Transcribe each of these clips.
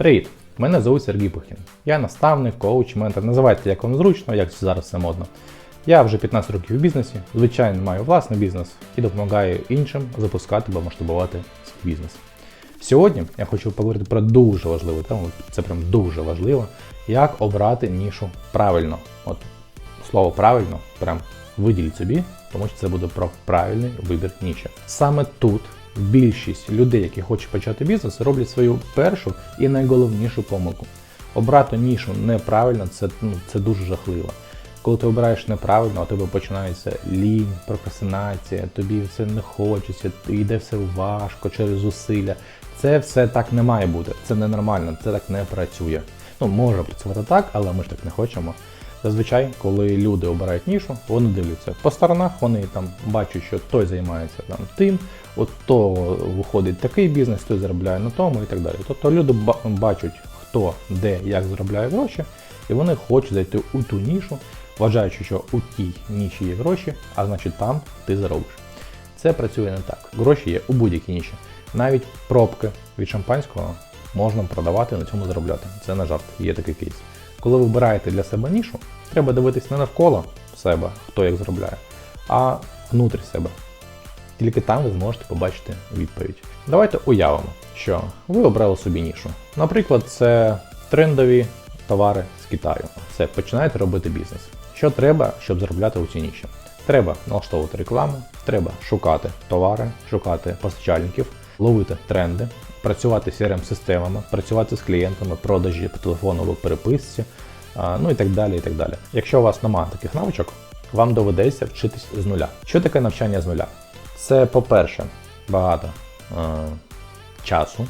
Привіт! Мене звуть Сергій Пухін. Я наставник, коуч, ментор. Називайте як вам зручно, як зараз все модно. Я вже 15 років в бізнесі, звичайно, маю власний бізнес і допомагаю іншим запускати або масштабувати свій бізнес. Сьогодні я хочу поговорити про дуже важливу тему, це прям дуже важливо, як обрати нішу правильно. От слово правильно, прям виділіть собі, тому що це буде про правильний вибір ніші. Саме тут більшість людей, які хочуть почати бізнес, роблять свою першу і найголовнішу помилку. Обрати нішу неправильно це, ну, це дуже жахливо. Коли ти обираєш неправильно, у тебе починається лінь, прокрастинація, тобі все не хочеться, йде все важко через зусилля. Це все так не має бути. Це ненормально, це так не працює. Ну, може працювати так, але ми ж так не хочемо. Зазвичай, коли люди обирають нішу, вони дивляться по сторонах, вони там бачать, що той займається там тим, от то виходить такий бізнес, той заробляє на тому і так далі. Тобто люди бачать, хто де як заробляє гроші, і вони хочуть зайти у ту нішу, вважаючи, що у тій ніші є гроші, а значить там ти заробиш. Це працює не так. Гроші є у будь-якій ніші. Навіть пробки від шампанського можна продавати на цьому заробляти. Це не жарт, є такий кейс. Коли ви вибираєте для себе нішу, треба дивитись не навколо себе, хто як заробляє, а внутрі себе. Тільки там ви зможете побачити відповідь. Давайте уявимо, що ви обрали собі нішу. Наприклад, це трендові товари з Китаю. Все, починаєте робити бізнес. Що треба, щоб заробляти у цій ніші? Треба налаштовувати рекламу, треба шукати товари, шукати постачальників, ловити тренди, працювати з crm системами працювати з клієнтами, продажі по телефону або переписці, ну і так далі. і так далі. Якщо у вас немає таких навичок, вам доведеться вчитись з нуля. Що таке навчання з нуля? Це, по-перше, багато е, часу,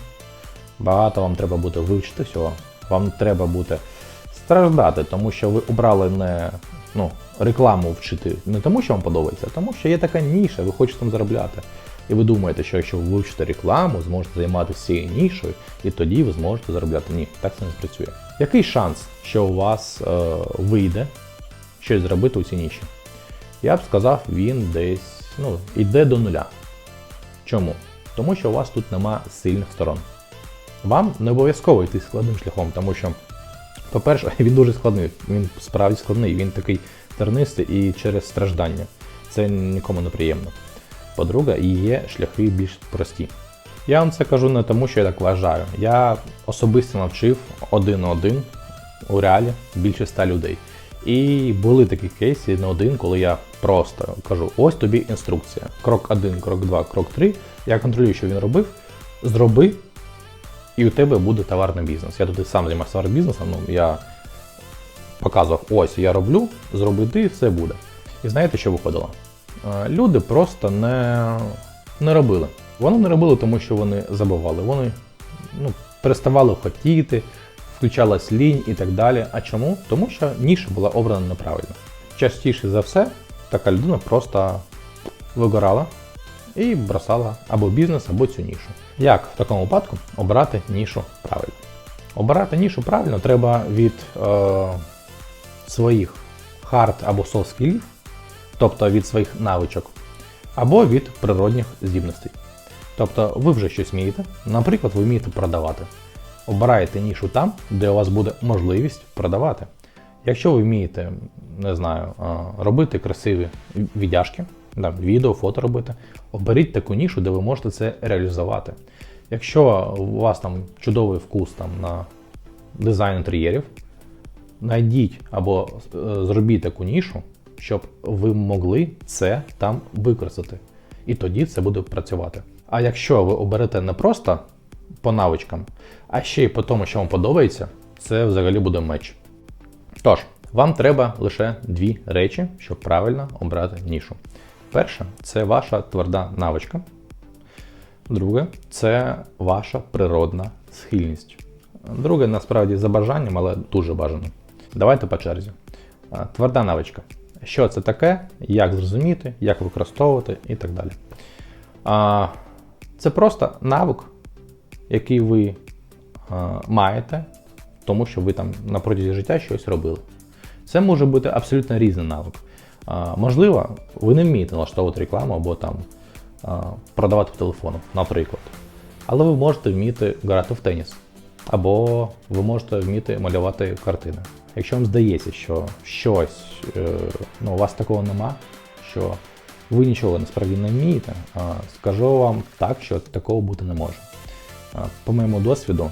багато вам треба буде вивчити всього. Вам треба буде страждати, тому що ви обрали не ну, рекламу вчити не тому, що вам подобається, а тому що є така ніша, ви хочете там заробляти. І ви думаєте, що якщо ви вивчите рекламу, зможете займатися цією нішою, і тоді ви зможете заробляти. Ні, так це не працює. Який шанс, що у вас е, вийде щось зробити у цій ніші? Я б сказав, він десь ну, йде до нуля. Чому? Тому що у вас тут нема сильних сторон. Вам не обов'язково йти складним шляхом, тому що, по-перше, він дуже складний, він справді складний, він такий тернистий і через страждання. Це нікому не приємно. По-друге, є шляхи більш прості. Я вам це кажу не тому, що я так вважаю. Я особисто навчив один на один у реалі більше ста людей. І були такі кейси не один, коли я просто кажу: ось тобі інструкція. Крок 1, крок 2, крок 3. Я контролюю, що він робив. Зроби, і у тебе буде товарний бізнес. Я туди сам займаюся товарним бізнесом, ну я показував, ось я роблю, зроби ти, все буде. І знаєте, що виходило? Е, Люди просто не, не робили. Вони не робили, тому що вони забували. Вони ну, переставали хотіти, включалась лінь і так далі. А чому? Тому що ніша була обрана неправильно. Частіше за все, така людина просто вигорала і бросала або бізнес, або цю нішу. Як в такому випадку обрати нішу правильно? Обирати нішу правильно треба від е, своїх хард або soft скілів, тобто від своїх навичок, або від природних здібностей. Тобто ви вже щось вмієте, наприклад, ви вмієте продавати. Обираєте нішу там, де у вас буде можливість продавати. Якщо ви вмієте, не знаю, робити красиві віддяжки, да, відео, фото робити, оберіть таку нішу, де ви можете це реалізувати. Якщо у вас там чудовий вкус там, на дизайн інтер'єрів, знайдіть або е, зробіть таку нішу, щоб ви могли це там використати. І тоді це буде працювати. А якщо ви оберете не просто по навичкам, а ще й по тому, що вам подобається, це взагалі буде меч. Тож, вам треба лише дві речі, щоб правильно обрати нішу. Перше це ваша тверда навичка. Друге це ваша природна схильність. Друге, насправді, за бажанням, але дуже бажано. Давайте по черзі. Тверда навичка. Що це таке, як зрозуміти, як використовувати і так далі. А, Це просто навик, який ви а, маєте, тому що ви там на протязі життя щось робили. Це може бути абсолютно різний навик. А, можливо, ви не вмієте налаштовувати рекламу або там а, продавати по телефону, наприклад. Але ви можете вміти грати в теніс. або ви можете вміти малювати картини. Якщо вам здається, що щось е, ну, у вас такого нема, що ви нічого насправді не вмієте, скажу вам так, що такого бути не може. По моєму досвіду,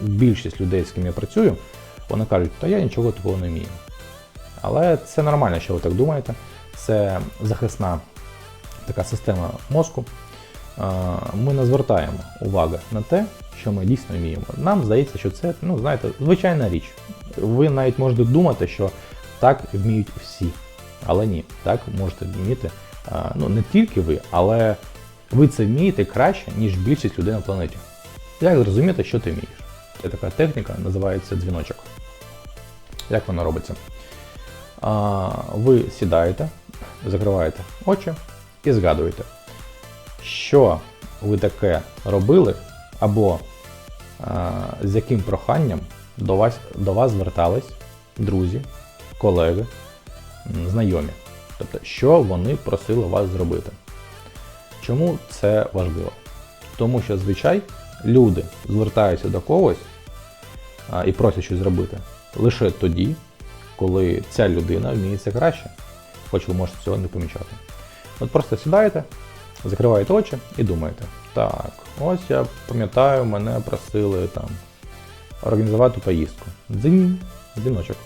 більшість людей, з ким я працюю, вони кажуть, та я нічого такого не вмію. Але це нормально, що ви так думаєте. Це захисна така система мозку. Ми не звертаємо уваги на те, що ми дійсно вміємо. Нам здається, що це, ну знаєте, звичайна річ. Ви навіть можете думати, що так вміють всі. Але ні, так можете вміти. Ну не тільки ви, але ви це вмієте краще, ніж більшість людей на планеті. Як зрозуміти, що ти вмієш? Це така техніка, називається дзвіночок. Як вона робиться? Ви сідаєте, закриваєте очі і згадуєте, що ви таке робили, або з яким проханням до вас, до вас звертались друзі, колеги, знайомі. Тобто, що вони просили вас зробити. Чому це важливо? Тому що зазвичай люди звертаються до когось і просять щось зробити лише тоді, коли ця людина вміє це краще, хоч ви можете цього не помічати. От просто сідаєте, закриваєте очі і думаєте, так, ось я пам'ятаю, мене просили там організувати поїздку. Дзинь, дзвіночок.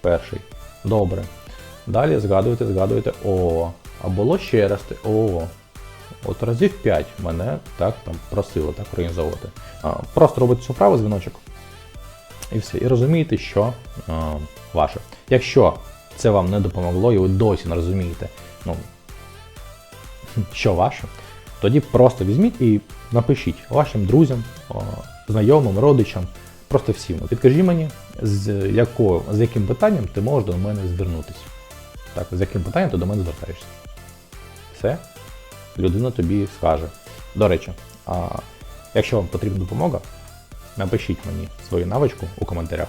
Перший. Добре. Далі згадуєте, згадуєте, о, а було ще раз, те- о, от разів 5 мене так там просили так організовувати. А, просто робите цю вправу, дзвіночок, і все. І розумієте, що е, ваше. Якщо це вам не допомогло, і ви досі не розумієте, ну, що ваше, тоді просто візьміть і напишіть вашим друзям, знайомим, родичам, просто всім. Підкажи мені, з, якою, з яким питанням ти можеш до мене звернутися. Так, з яким питанням ти до мене звертаєшся. Все, людина тобі скаже. До речі, а, якщо вам потрібна допомога, напишіть мені свою навичку у коментарях,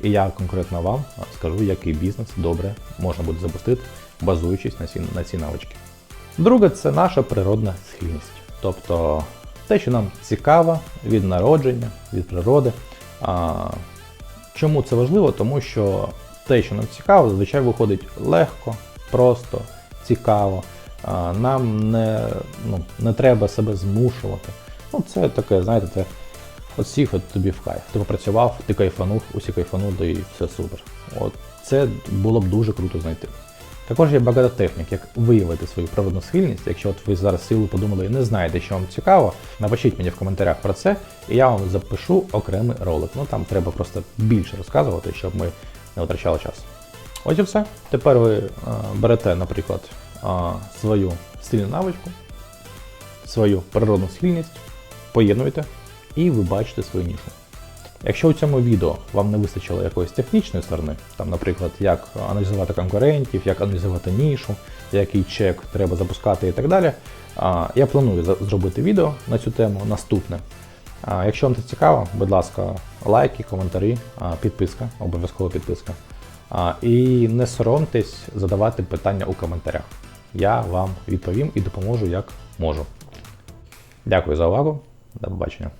і я конкретно вам скажу, який бізнес добре можна буде запустити, базуючись на ці, на ці навички. Друге, це наша природна схильність. Тобто те, що нам цікаво від народження, від природи. Чому це важливо? Тому що те, що нам цікаво, зазвичай виходить легко, просто, цікаво. Нам не, ну, не треба себе змушувати. Ну, це таке, знаєте, це от сів от тобі в кайф. Ти попрацював, ти кайфанув, усі кайфанули і все супер. От це було б дуже круто знайти. Також є багато технік, як виявити свою природну схильність. Якщо от ви зараз силу подумали і не знаєте, що вам цікаво, напишіть мені в коментарях про це, і я вам запишу окремий ролик. Ну там треба просто більше розказувати, щоб ми не витрачали час. Ось і все. Тепер ви е, берете, наприклад, е, свою стильну навичку, свою природну схильність, поєднуєте, і ви бачите свою нішу. Якщо у цьому відео вам не вистачило якоїсь технічної сторони, там, наприклад, як аналізувати конкурентів, як аналізувати нішу, який чек треба запускати і так далі, я планую зробити відео на цю тему наступне. Якщо вам це цікаво, будь ласка, лайки, коментарі, підписка, обов'язково підписка. І не соромтесь задавати питання у коментарях. Я вам відповім і допоможу як можу. Дякую за увагу. До побачення.